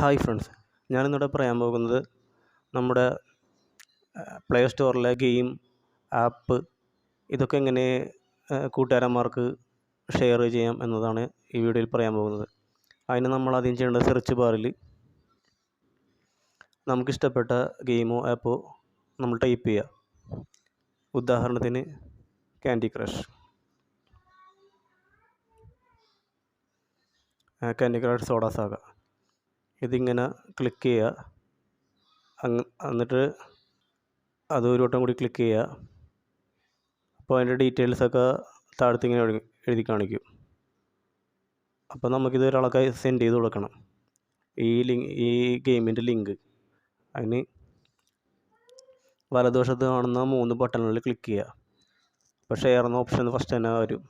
Hi friends. ഞാനിന്നിവിടെ പറയാൻ പോകുന്നത് നമ്മുടെ പ്ലേ സ്റ്റോറിലെ ഗെയിം ആപ്പ് ഇതൊക്കെ എങ്ങനെ കൂട്ടുകാരന്മാർക്ക് ഷെയർ ചെയ്യാം എന്നതാണ് ഈ വീഡിയോയിൽ പറയാൻ പോകുന്നത്. അതിന് നമ്മൾ ആദ്യം ചെയ്യേണ്ടത് സെർച്ച് ബാറിൽ നമുക്കിഷ്ടപ്പെട്ട ഗെയിമോ ആപ്പോ നമ്മൾ ടൈപ്പ് ചെയ്യുക. ഉദാഹരണത്തിന് candy crush. Candy crush soda saga. ഇതിങ്ങനെ ക്ലിക്ക് ചെയ്യുക. അങ്ങ് എന്നിട്ട് അത് ഒരു വട്ടം കൂടി ക്ലിക്ക് ചെയ്യുക. അപ്പോൾ അതിന്റെ ഡീറ്റെയിൽസൊക്കെ താഴത്ത് ഇങ്ങനെ എഴുതി എഴുതി കാണിക്കും. അപ്പോൾ നമുക്കിത് ഒരാൾക്ക് സെൻഡ് ചെയ്ത് കൊടുക്കണം. ഈ ലിങ്ക് ഈ ഗെയിമിന്റെ ലിങ്ക് അതിന് വലതുവശത്ത് കാണുന്ന മൂന്ന് ബട്ടണുകളിൽ ക്ലിക്ക് ചെയ്യുക. അപ്പോൾ ഷെയർ എന്ന ഓപ്ഷൻ ഫസ്റ്റ് തന്നെ വരും.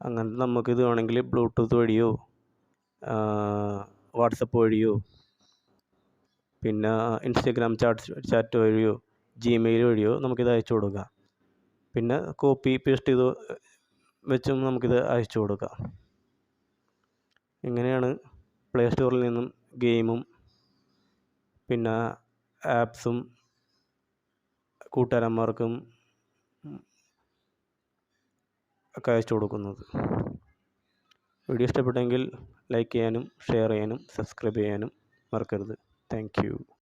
അങ്ങനെ നമുക്കിത് വേണമെങ്കിൽ ബ്ലൂടൂത്ത് വഴിയോ വാട്സപ്പ് വഴിയോ? പിന്നെ ഇൻസ്റ്റഗ്രാം ചാറ്റ് ചാറ്റ് വഴിയോ? ജിമെയിൽ വഴിയോ നമുക്കിത് അയച്ചു കൊടുക്കാം. പിന്നെ കോപ്പി പേസ്റ്റ് ചെയ്ത് വെച്ചും നമുക്കിത് അയച്ചു കൊടുക്കാം. ഇങ്ങനെയാണ് പ്ലേ സ്റ്റോറിൽ നിന്നും ഗെയിമും പിന്നെ ആപ്സും കൂട്ടുകാരന്മാർക്കും ഒക്കെ അയച്ചു കൊടുക്കുന്നത്. വീഡിയോ ഇഷ്ടപ്പെട്ടെങ്കിൽ ലൈക്ക് ചെയ്യാനും ഷെയർ ചെയ്യാനും സബ്സ്ക്രൈബ് ചെയ്യാനും മറക്കരുത്. താങ്ക്